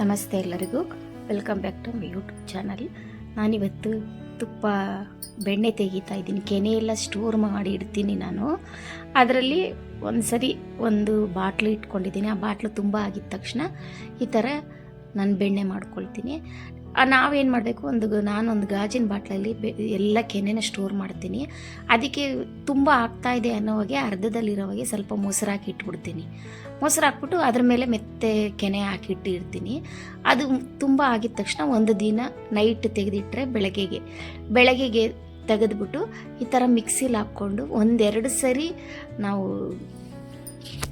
ನಮಸ್ತೆ ಎಲ್ಲರಿಗೂ. Welcome back to my YouTube channel ನಾನಿವತ್ತು ತುಪ್ಪ ಬೆಣ್ಣೆ ತೆಗಿತಾ ಇದ್ದೀನಿ. ಕೆನೆ ಎಲ್ಲ ಸ್ಟೋರ್ ಮಾಡಿ ಇಡ್ತೀನಿ ನಾನು. ಅದರಲ್ಲಿ ಒಂದು ಸರಿ ಒಂದು ಬಾಟ್ಲು ಇಟ್ಕೊಂಡಿದ್ದೀನಿ. ಆ ಬಾಟ್ಲು ತುಂಬ ಆಗಿದ ತಕ್ಷಣ ಈ ಥರ ನಾನು ಬೆಣ್ಣೆ ಮಾಡ್ಕೊಳ್ತೀನಿ. ನಾವೇನು ಮಾಡಬೇಕು? ಒಂದು ನಾನೊಂದು ಗಾಜಿನ ಬಾಟ್ಲಲ್ಲಿ ಎಲ್ಲ ಕೆನೆನ ಸ್ಟೋರ್ ಮಾಡ್ತೀನಿ. ಅದಕ್ಕೆ ತುಂಬ ಆಗ್ತಾ ಇದೆ ಅನ್ನೋವಾಗೆ ಅರ್ಧದಲ್ಲಿರೋವಾಗೆ ಸ್ವಲ್ಪ ಮೊಸರು ಹಾಕಿ ಇಟ್ಬಿಡ್ತೀನಿ. ಮೊಸರು ಹಾಕ್ಬಿಟ್ಟು ಅದ್ರ ಮೇಲೆ ಮೆತ್ತೆ ಕೆನೆ ಹಾಕಿಟ್ಟಿರ್ತೀನಿ ಅದು ತುಂಬ ಆಗಿದ ತಕ್ಷಣ ಒಂದು ದಿನ ನೈಟ್ ತೆಗೆದಿಟ್ಟರೆ ಬೆಳಗ್ಗೆಗೆ. ಬೆಳಗ್ಗೆಗೆ ತೆಗೆದ್ಬಿಟ್ಟು ಈ ಥರ ಮಿಕ್ಸಿಲಿ ಹಾಕ್ಕೊಂಡು ಒಂದೆರಡು ಸರಿ ನಾವು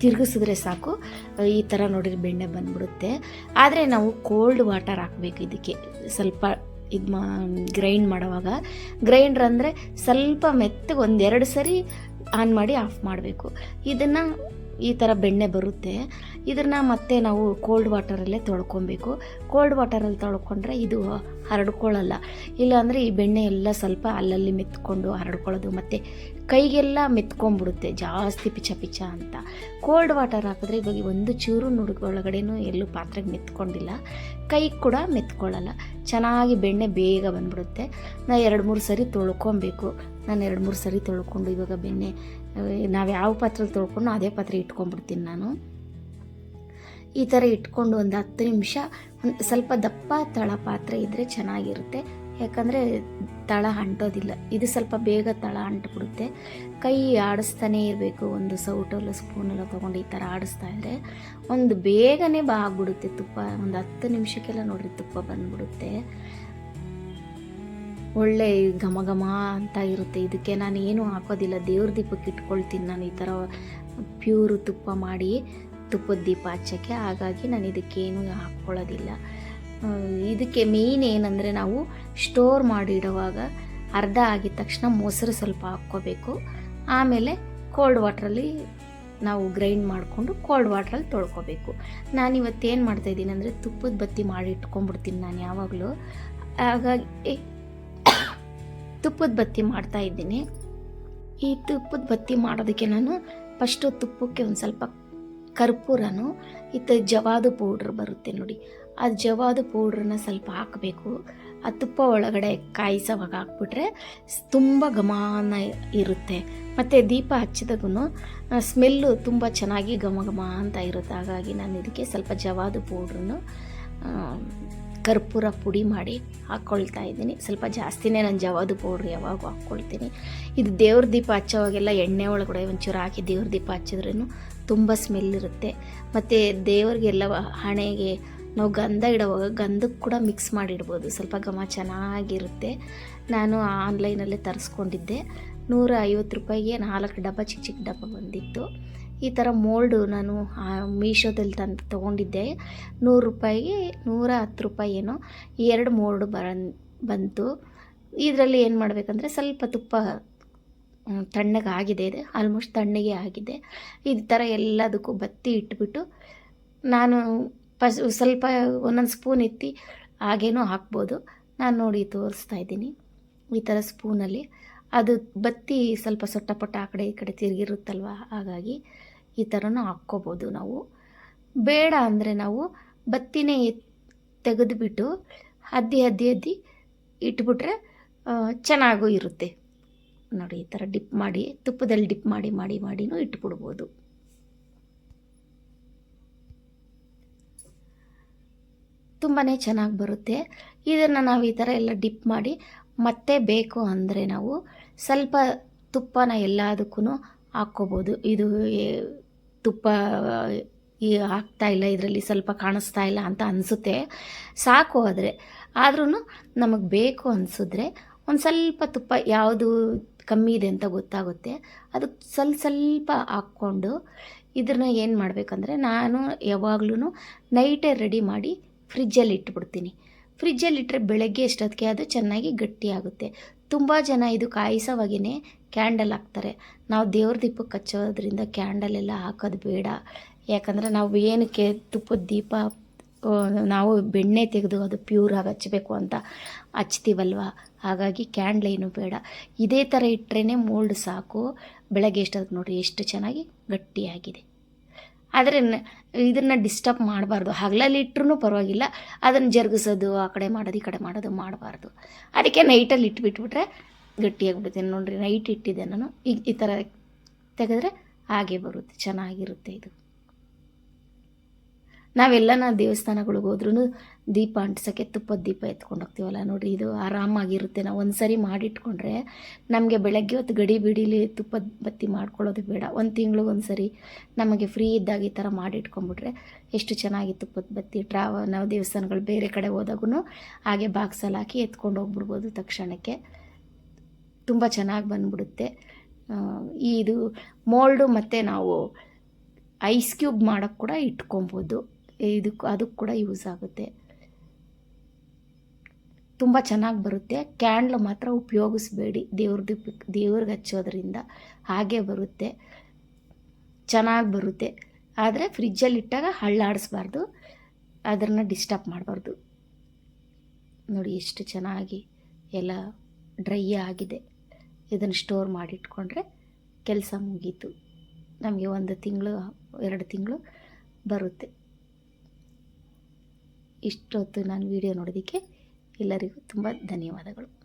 ತಿರುಗಿಸಿದ್ರೆ ಸಾಕು. ಈ ಥರ ನೋಡಿದ್ರೆ ಬೆಣ್ಣೆ ಬಂದ್ಬಿಡುತ್ತೆ. ಆದರೆ ನಾವು ಕೋಲ್ಡ್ ವಾಟರ್ ಹಾಕಬೇಕು ಇದಕ್ಕೆ. ಸ್ವಲ್ಪ ಇದು ಮಾ ಗ್ರೈಂಡ್ ಮಾಡೋವಾಗ. ಗ್ರೈಂಡ್ರ್ ಅಂದರೆ ಸ್ವಲ್ಪ ಮೆತ್ತಗೆ ಒಂದೆರಡು ಸರಿ ಆನ್ ಮಾಡಿ ಆಫ್ ಮಾಡಬೇಕು. ಇದನ್ನು ಈ ಥರ ಬೆಣ್ಣೆ ಬರುತ್ತೆ. ಇದನ್ನು ಮತ್ತೆ ನಾವು ಕೋಲ್ಡ್ ವಾಟರಲ್ಲೇ ತೊಳ್ಕೊಬೇಕು. ಕೋಲ್ಡ್ ವಾಟರಲ್ಲಿ ತೊಳ್ಕೊಂಡ್ರೆ ಇದು ಹರಡ್ಕೊಳ್ಳಲ್ಲ. ಇಲ್ಲಾಂದರೆ ಈ ಬೆಣ್ಣೆ ಎಲ್ಲ ಸ್ವಲ್ಪ ಅಲ್ಲಲ್ಲಿ ಮೆತ್ಕೊಂಡು ಹರಡ್ಕೊಳ್ಳೋದು ಮತ್ತು ಕೈಗೆಲ್ಲ ಮೆತ್ಕೊಂಡ್ಬಿಡುತ್ತೆ. ಜಾಸ್ತಿ ಪಿಚ ಪಿಚ ಅಂತ. ಕೋಲ್ಡ್ ವಾಟರ್ ಹಾಕಿದ್ರೆ ಇವಾಗ ಒಂದು ಚೂರು ನುಡುಗ ಒಳಗಡೆನೂ ಎಲ್ಲೂ ಪಾತ್ರೆಗೆ ಮೆತ್ಕೊಂಡಿಲ್ಲ. ಕೈ ಕೂಡ ಮೆತ್ಕೊಳ್ಳಲ್ಲ. ಚೆನ್ನಾಗಿ ಬೆಣ್ಣೆ ಬೇಗ ಬಂದ್ಬಿಡುತ್ತೆ. ನಾನು ಎರಡು ಮೂರು ಸರಿ ತೊಳ್ಕೊಬೇಕು. ನಾನು ಎರಡು ಮೂರು ಸರಿ ತೊಳ್ಕೊಂಡು ಇವಾಗ ಬೆಣ್ಣೆ ನಾವು ಯಾವ ಪಾತ್ರೆಲಿ ತೊಳ್ಕೊಂಡು ಅದೇ ಪಾತ್ರೆ ಇಟ್ಕೊಂಡ್ಬಿಡ್ತೀನಿ ನಾನು. ಈ ಥರ ಇಟ್ಕೊಂಡು ಒಂದು ಹತ್ತು ನಿಮಿಷ ಸ್ವಲ್ಪ ದಪ್ಪ ತಳ ಪಾತ್ರೆ ಇದ್ದರೆ ಚೆನ್ನಾಗಿರುತ್ತೆ. ಯಾಕಂದರೆ ತಳ ಅಂಟೋದಿಲ್ಲ. ಇದು ಸ್ವಲ್ಪ ಬೇಗ ತಳ ಅಂಟ್ಬಿಡುತ್ತೆ. ಕೈ ಆಡಿಸ್ತಾನೇ ಇರಬೇಕು. ಒಂದು ಸೌಟಲ್ಲ ಸ್ಪೂನೆಲ್ಲ ತೊಗೊಂಡು ಈ ಥರ ಆಡಿಸ್ತಾ ಇದ್ದರೆ ಒಂದು ಬೇಗನೆ ಬಾ ಆಗ್ಬಿಡುತ್ತೆ ತುಪ್ಪ. ಒಂದು ಹತ್ತು ನಿಮಿಷಕ್ಕೆಲ್ಲ ನೋಡ್ರಿ ತುಪ್ಪ ಬಂದ್ಬಿಡುತ್ತೆ. ಒಳ್ಳೆ ಘಮ ಘಮ ಅಂತ ಇರುತ್ತೆ. ಇದಕ್ಕೆ ನಾನು ಏನು ಹಾಕೋದಿಲ್ಲ. ದೇವ್ರ ದೀಪಕ್ಕೆ ಇಟ್ಕೊಳ್ತೀನಿ ನಾನು ಈ ಥರ ಪ್ಯೂರ್ ತುಪ್ಪ ಮಾಡಿ ತುಪ್ಪದ ದೀಪ ಹಚ್ಚೋಕ್ಕೆ. ಹಾಗಾಗಿ ನಾನು ಇದಕ್ಕೇನು ಹಾಕ್ಕೊಳ್ಳೋದಿಲ್ಲ. ಇದಕ್ಕೆ ಮೇಯ್ನ್ ಏನಂದರೆ ನಾವು ಸ್ಟೋರ್ ಮಾಡಿಡುವಾಗ ಅರ್ಧ ಆಗಿದ ತಕ್ಷಣ ಮೊಸರು ಸ್ವಲ್ಪ ಹಾಕ್ಕೋಬೇಕು. ಆಮೇಲೆ ಕೋಲ್ಡ್ ವಾಟ್ರಲ್ಲಿ ನಾವು ಗ್ರೈಂಡ್ ಮಾಡಿಕೊಂಡು ಕೋಲ್ಡ್ ವಾಟ್ರಲ್ಲಿ ತೊಳ್ಕೊಬೇಕು. ನಾನು ಇವತ್ತೇನು ಮಾಡ್ತಾಯಿದ್ದೀನಿ ಅಂದರೆ ತುಪ್ಪದ ಬತ್ತಿ ಮಾಡಿ ಇಟ್ಕೊಂಡ್ಬಿಡ್ತೀನಿ ನಾನು ಯಾವಾಗಲೂ. ಹಾಗಾಗಿ ತುಪ್ಪದ ಬತ್ತಿ ಮಾಡ್ತಾ ಇದ್ದೀನಿ. ಈ ತುಪ್ಪದ ಬತ್ತಿ ಮಾಡೋದಕ್ಕೆ ನಾನು ಫಸ್ಟು ತುಪ್ಪಕ್ಕೆ ಒಂದು ಸ್ವಲ್ಪ ಕರ್ಪೂರನು, ಇತ್ತ ಜವಾದು ಪೌಡ್ರ್ ಬರುತ್ತೆ ನೋಡಿ. ಆ ಜವಾದು ಪೌಡ್ರನ್ನ ಸ್ವಲ್ಪ ಹಾಕಬೇಕು. ಆ ತುಪ್ಪ ಒಳಗಡೆ ಕಾಯಿಸೋವಾಗ ಹಾಕ್ಬಿಟ್ರೆ ತುಂಬ ಘಮಾನ ಇರುತ್ತೆ. ಮತ್ತು ದೀಪ ಹಚ್ಚಿದಾಗೂ ಸ್ಮೆಲ್ಲು ತುಂಬ ಚೆನ್ನಾಗಿ ಘಮ ಘಮ ಅಂತ ಇರುತ್ತೆ. ಹಾಗಾಗಿ ನಾನು ಇದಕ್ಕೆ ಸ್ವಲ್ಪ ಜವಾದು ಪೌಡ್ರನ್ನು ಕರ್ಪೂರ ಪುಡಿ ಮಾಡಿ ಹಾಕ್ಕೊಳ್ತಾ ಇದ್ದೀನಿ. ಸ್ವಲ್ಪ ಜಾಸ್ತಿನೇ ನಾನು ಜವಾದು ಪೌಡ್ರ್ ಯಾವಾಗ ಹಾಕ್ಕೊಳ್ತೀನಿ ಇದು ದೇವ್ರ ದೀಪ ಹಚ್ಚೋವಾಗೆಲ್ಲ ಎಣ್ಣೆ ಒಳಗಡೆ ಒಂಚೂರು ಹಾಕಿ ದೇವ್ರ ದೀಪ ಹಚ್ಚಿದ್ರೂ ತುಂಬ ಸ್ಮೆಲ್ ಇರುತ್ತೆ. ಮತ್ತು ದೇವ್ರಿಗೆಲ್ಲ ಹಣೆಗೆ ನಾವು ಗಂಧ ಇಡೋವಾಗ ಗಂಧಕ್ಕೆ ಕೂಡ ಮಿಕ್ಸ್ ಮಾಡಿಡ್ಬೋದು. ಸ್ವಲ್ಪ ಘಮ ಚೆನ್ನಾಗಿರುತ್ತೆ. ನಾನು ಆನ್ಲೈನಲ್ಲೇ ತರಿಸ್ಕೊಂಡಿದ್ದೆ. ನೂರ ಐವತ್ತು ರೂಪಾಯಿಗೆ ನಾಲ್ಕು ಡಬ್ಬ ಚಿಕ್ಕ ಚಿಕ್ಕ ಡಬ್ಬ ಬಂದಿತ್ತು. ಈ ಥರ ಮೋಲ್ಡು ನಾನು ಮೀಶೋದಲ್ಲಿ ತಂದು ತೊಗೊಂಡಿದ್ದೆ. ನೂರು ರೂಪಾಯಿಗೆ ನೂರ ಹತ್ತು ರೂಪಾಯಿ ಏನೋ ಎರಡು ಮೋಲ್ಡು ಬರ ಬಂತು. ಇದರಲ್ಲಿ ಏನು ಮಾಡಬೇಕಂದ್ರೆ ಸ್ವಲ್ಪ ತುಪ್ಪ ತಣ್ಣಗೆ ಆಗಿದೆ ಇದೆ. ಆಲ್ಮೋಸ್ಟ್ ತಣ್ಣಗೆ ಆಗಿದೆ. ಈ ಥರ ಎಲ್ಲದಕ್ಕೂ ಬತ್ತಿ ಇಟ್ಬಿಟ್ಟು ನಾನು ಫಸ್ ಸ್ವಲ್ಪ ಒಂದೊಂದು ಸ್ಪೂನ್ ಎತ್ತಿ ಹಾಗೇನೂ ಹಾಕ್ಬೋದು. ನಾನು ನೋಡಿ ತೋರಿಸ್ತಾ ಇದ್ದೀನಿ. ಈ ಥರ ಸ್ಪೂನಲ್ಲಿ. ಅದು ಬತ್ತಿ ಸ್ವಲ್ಪ ಸೊಟ್ಟ ಪಟ್ಟ ಆ ಕಡೆ ಈ ಕಡೆ ತಿರುಗಿರುತ್ತಲ್ವ? ಹಾಗಾಗಿ ಈ ಥರನೂ ಹಾಕ್ಕೋಬೋದು ನಾವು. ಬೇಡ ಅಂದರೆ ನಾವು ಬತ್ತಿನೇ ತೆಗೆದುಬಿಟ್ಟು ಹದ್ದಿ ಹದ್ದಿ ಹದ್ದಿ ಇಟ್ಬಿಟ್ರೆ ಚೆನ್ನಾಗೂ ಇರುತ್ತೆ. ನೋಡಿ ಈ ಥರ ಡಿಪ್ ಮಾಡಿ, ತುಪ್ಪದಲ್ಲಿ ಡಿಪ್ ಮಾಡಿ ಮಾಡಿ, ಮಾಡಿನೂ ಇಟ್ಬಿಡ್ಬೋದು. ತುಂಬಾ ಚೆನ್ನಾಗಿ ಬರುತ್ತೆ. ಇದನ್ನು ನಾವು ಈ ಥರ ಎಲ್ಲ ಡಿಪ್ ಮಾಡಿ, ಮತ್ತೆ ಬೇಕು ಅಂದರೆ ನಾವು ಸ್ವಲ್ಪ ತುಪ್ಪನ ಎಲ್ಲದಕ್ಕೂ ಹಾಕ್ಕೋಬೋದು. ಇದು ತುಪ್ಪ, ಈ ಇಲ್ಲ, ಇದರಲ್ಲಿ ಸ್ವಲ್ಪ ಕಾಣಿಸ್ತಾ ಇಲ್ಲ ಅಂತ ಅನಿಸುತ್ತೆ. ಸಾಕು ಆದರೆ. ಆದ್ರೂ ನಮಗೆ ಬೇಕು ಅನಿಸಿದ್ರೆ ಒಂದು ಸ್ವಲ್ಪ ತುಪ್ಪ ಯಾವುದು ಕಮ್ಮಿ ಇದೆ ಅಂತ ಗೊತ್ತಾಗುತ್ತೆ. ಅದು ಸ್ವಲ್ಪ ಸ್ವಲ್ಪ ಹಾಕ್ಕೊಂಡು ಇದನ್ನ ಏನು ಮಾಡಬೇಕಂದ್ರೆ ನಾನು ಯಾವಾಗ್ಲೂ ನೈಟೇ ರೆಡಿ ಮಾಡಿ ಫ್ರಿಜ್ಜಲ್ಲಿ ಇಟ್ಬಿಡ್ತೀನಿ. ಫ್ರಿಜ್ಜಲ್ಲಿ ಇಟ್ಟರೆ ಬೆಳಗ್ಗೆ ಎಷ್ಟೊತ್ತಿಗೆ ಅದು ಚೆನ್ನಾಗಿ ಗಟ್ಟಿಯಾಗುತ್ತೆ ತುಂಬ ಜನ ಇದು ಕಾಯಿಸೋವಾಗೇ ಕ್ಯಾಂಡಲ್ ಹಾಕ್ತಾರೆ. ನಾವು ದೇವ್ರ ದೀಪಕ್ಕೆ ಹಚ್ಚೋದ್ರಿಂದ ಕ್ಯಾಂಡಲ್ ಎಲ್ಲ ಹಾಕೋದು ಬೇಡ. ಯಾಕಂದರೆ ನಾವು ಏನಕ್ಕೆ ತುಪ್ಪದ ದೀಪ ನಾವು ಬೆಣ್ಣೆ ತೆಗೆದು ಅದು ಪ್ಯೂರಾಗಿ ಹಚ್ಚಬೇಕು ಅಂತ ಹಚ್ತೀವಲ್ವ? ಹಾಗಾಗಿ ಕ್ಯಾಂಡ್ಲ್ ಏನು ಬೇಡ. ಇದೇ ಥರ ಇಟ್ಟರೆ ಮೋಲ್ಡ್ ಸಾಕು. ಬೆಳಗ್ಗೆ ಎಷ್ಟೊತ್ತಿಗೆ ನೋಡಿರಿ ಎಷ್ಟು ಚೆನ್ನಾಗಿ ಗಟ್ಟಿಯಾಗಿದೆ. ಆದರೆ ಇದನ್ನು ಡಿಸ್ಟರ್ಬ್ ಮಾಡಬಾರ್ದು. ಹಗಲಲ್ಲಿ ಇಟ್ಟರೂ ಪರವಾಗಿಲ್ಲ. ಅದನ್ನು ಜರುಗಿಸೋದು, ಆ ಕಡೆ ಮಾಡೋದು, ಈ ಕಡೆ ಮಾಡೋದು ಮಾಡಬಾರ್ದು. ಅದಕ್ಕೆ ನೈಟಲ್ಲಿ ಇಟ್ಬಿಟ್ಬಿಟ್ರೆ ಗಟ್ಟಿಯಾಗ್ಬಿಡುತ್ತೆ. ನೋಡಿರಿ ನೈಟ್ ಇಟ್ಟಿದ್ದೆ ನಾನು. ಈ ಈ ಥರ ತೆಗೆದ್ರೆ ಹಾಗೆ ಬರುತ್ತೆ. ಚೆನ್ನಾಗಿರುತ್ತೆ ಇದು. ನಾವೆಲ್ಲನ ದೇವಸ್ಥಾನಗಳಿಗೆ ಹೋದ್ರೂ ದೀಪ ಅಂಟಿಸೋಕ್ಕೆ ತುಪ್ಪದ ದೀಪ ಎತ್ಕೊಂಡು ಹೋಗ್ತೀವಲ್ಲ ನೋಡಿರಿ, ಇದು ಆರಾಮಾಗಿರುತ್ತೆ. ನಾವು ಒಂದು ಸರಿ ಮಾಡಿಟ್ಕೊಂಡ್ರೆ ನಮಗೆ ಬೆಳಗ್ಗೆ ಹೊತ್ತು ಗಡಿ ಬಿಡಿಲಿ ತುಪ್ಪದ ಬತ್ತಿ ಮಾಡ್ಕೊಳ್ಳೋದು ಬೇಡ. ಒಂದು ತಿಂಗ್ಳಿಗೆ ಒಂದು ಸರಿ ನಮಗೆ ಫ್ರೀ ಇದ್ದಾಗ ಈ ಥರ ಮಾಡಿಟ್ಕೊಂಡ್ಬಿಟ್ರೆ ಎಷ್ಟು ಚೆನ್ನಾಗಿ ತುಪ್ಪದ ಬತ್ತಿ ಟ್ರಾವ ನಾವು ದೇವಸ್ಥಾನಗಳು ಬೇರೆ ಕಡೆ ಹೋದಾಗೂ ಹಾಗೆ ಬಾಕ್ಸಲ್ಲಿ ಹಾಕಿ ಎತ್ಕೊಂಡು ಹೋಗ್ಬಿಡ್ಬೋದು ತಕ್ಷಣಕ್ಕೆ. ತುಂಬ ಚೆನ್ನಾಗಿ ಬಂದ್ಬಿಡುತ್ತೆ. ಇದು ಮೋಲ್ಡು ಮತ್ತು ನಾವು ಐಸ್ ಕ್ಯೂಬ್ ಮಾಡೋಕ್ಕೆ ಕೂಡ ಇಟ್ಕೊಬೋದು. ಇದಕ್ಕೆ ಅದಕ್ಕೆ ಕೂಡ ಯೂಸ್ ಆಗುತ್ತೆ. ತುಂಬ ಚೆನ್ನಾಗಿ ಬರುತ್ತೆ. ಕ್ಯಾಂಡ್ಲ್ ಮಾತ್ರ ಉಪಯೋಗಿಸ್ಬೇಡಿ. ದೇವ್ರ ದೀಪಕ್ಕೆ ದೇವ್ರಿಗೆ ಹಚ್ಚೋದ್ರಿಂದ ಹಾಗೆ ಬರುತ್ತೆ. ಚೆನ್ನಾಗಿ ಬರುತ್ತೆ. ಆದರೆ ಫ್ರಿಜ್ಜಲ್ಲಿ ಇಟ್ಟಾಗ ಹಳ್ಳಾಡಿಸ್ಬಾರ್ದು ಅದನ್ನು ಡಿಸ್ಟರ್ಬ್ ಮಾಡಬಾರ್ದು. ನೋಡಿ ಎಷ್ಟು ಚೆನ್ನಾಗಿ ಎಲ್ಲ ಡ್ರೈ ಆಗಿದೆ. ಇದನ್ನು ಸ್ಟೋರ್ ಮಾಡಿಟ್ಕೊಂಡ್ರೆ ಕೆಲಸ ಮುಗೀತು. ನಮಗೆ ಒಂದು ತಿಂಗಳು, ಎರಡು ತಿಂಗಳು ಬರುತ್ತೆ. ಇಷ್ಟೊತ್ತು ನಾನು ವಿಡಿಯೋ ನೋಡೋದಕ್ಕೆ ಎಲ್ಲರಿಗೂ ತುಂಬ ಧನ್ಯವಾದಗಳು.